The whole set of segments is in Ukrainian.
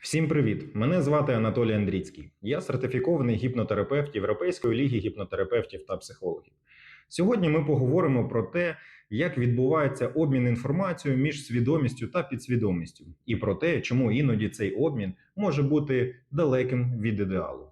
Всім привіт! Мене звати Анатолій Андріцький. Я сертифікований гіпнотерапевт Європейської ліги гіпнотерапевтів та психологів. Сьогодні ми поговоримо про те, як відбувається обмін інформацією між свідомістю та підсвідомістю, і про те, чому іноді цей обмін може бути далеким від ідеалу.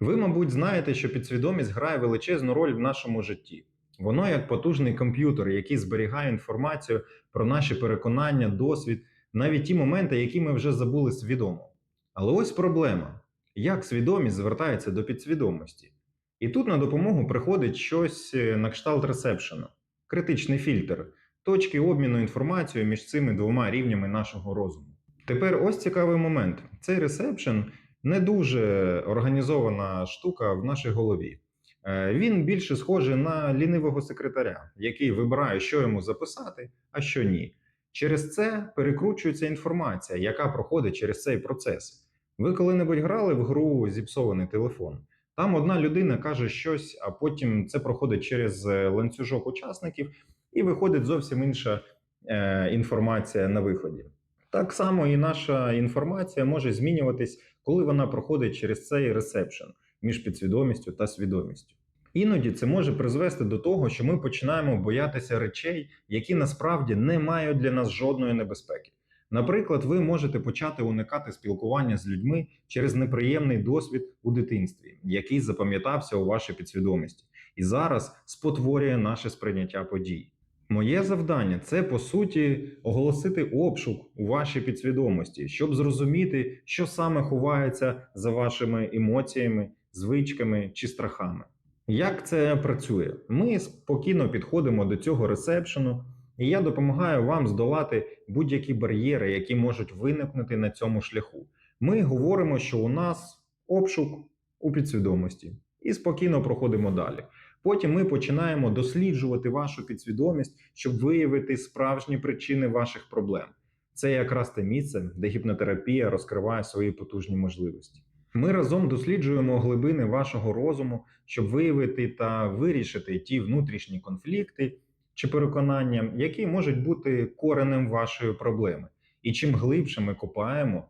Ви, мабуть, знаєте, що підсвідомість грає величезну роль в нашому житті. Воно як потужний комп'ютер, який зберігає інформацію про наші переконання, досвід, навіть ті моменти, які ми вже забули свідомо. Але ось проблема: як свідомість звертається до підсвідомості? І тут на допомогу приходить щось е, на кшталт ресепшена, критичний фільтр, точки обміну інформацією між цими двома рівнями нашого розуму. Тепер ось цікавий момент: цей ресепшн не дуже організована штука в нашій голові. Е, Він більше схожий на лінивого секретаря, який вибирає, що йому записати, а що ні. Через це перекручується інформація, яка проходить через цей процес. Ви коли-небудь грали в гру зіпсований телефон. Там одна людина каже щось, а потім це проходить через е, ланцюжок учасників і виходить зовсім інша е, інформація на виході. Так само і наша інформація може змінюватись, коли вона проходить через цей ресепшн між підсвідомістю та свідомістю. Іноді це може призвести до того, що ми починаємо боятися речей, які насправді не мають для нас жодної небезпеки. Наприклад, ви можете почати уникати спілкування з людьми через неприємний досвід у дитинстві, який запам'ятався у вашій підсвідомості, і зараз спотворює наше сприйняття подій. Моє завдання це по суті оголосити обшук у вашій підсвідомості, щоб зрозуміти, що саме ховається за вашими емоціями, звичками чи страхами. Як це працює? Ми спокійно підходимо до цього ресепшену, і я допомагаю вам здолати будь-які бар'єри, які можуть виникнути на цьому шляху. Ми говоримо, що у нас обшук у підсвідомості, і спокійно проходимо далі. Потім ми починаємо досліджувати вашу підсвідомість, щоб виявити справжні причини ваших проблем. Це якраз те місце, де гіпнотерапія розкриває свої потужні можливості. Ми разом досліджуємо глибини вашого розуму, щоб виявити та вирішити ті внутрішні конфлікти чи переконання, які можуть бути коренем вашої проблеми. І чим глибше ми копаємо,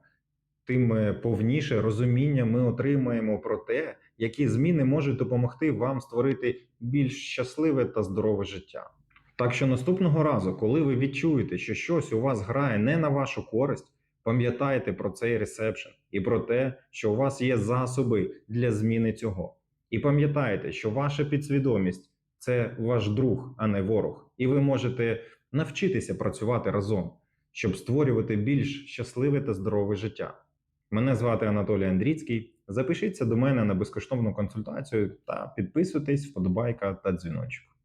тим е, повніше розуміння ми отримаємо про те, які зміни можуть допомогти вам створити більш щасливе та здорове життя. Так що наступного разу, коли ви відчуєте, що щось у вас грає не на вашу користь, пам'ятайте про цей ресепшн і про те, що у вас є засоби для зміни цього. І пам'ятайте, що ваша підсвідомість це ваш друг, а не ворог, і ви можете навчитися працювати разом, щоб створювати більш щасливе та здорове життя. Мене звати Анатолій Андріцький. Запишіться до мене на безкоштовну консультацію та підписуйтесь, вподобайка та дзвіночок.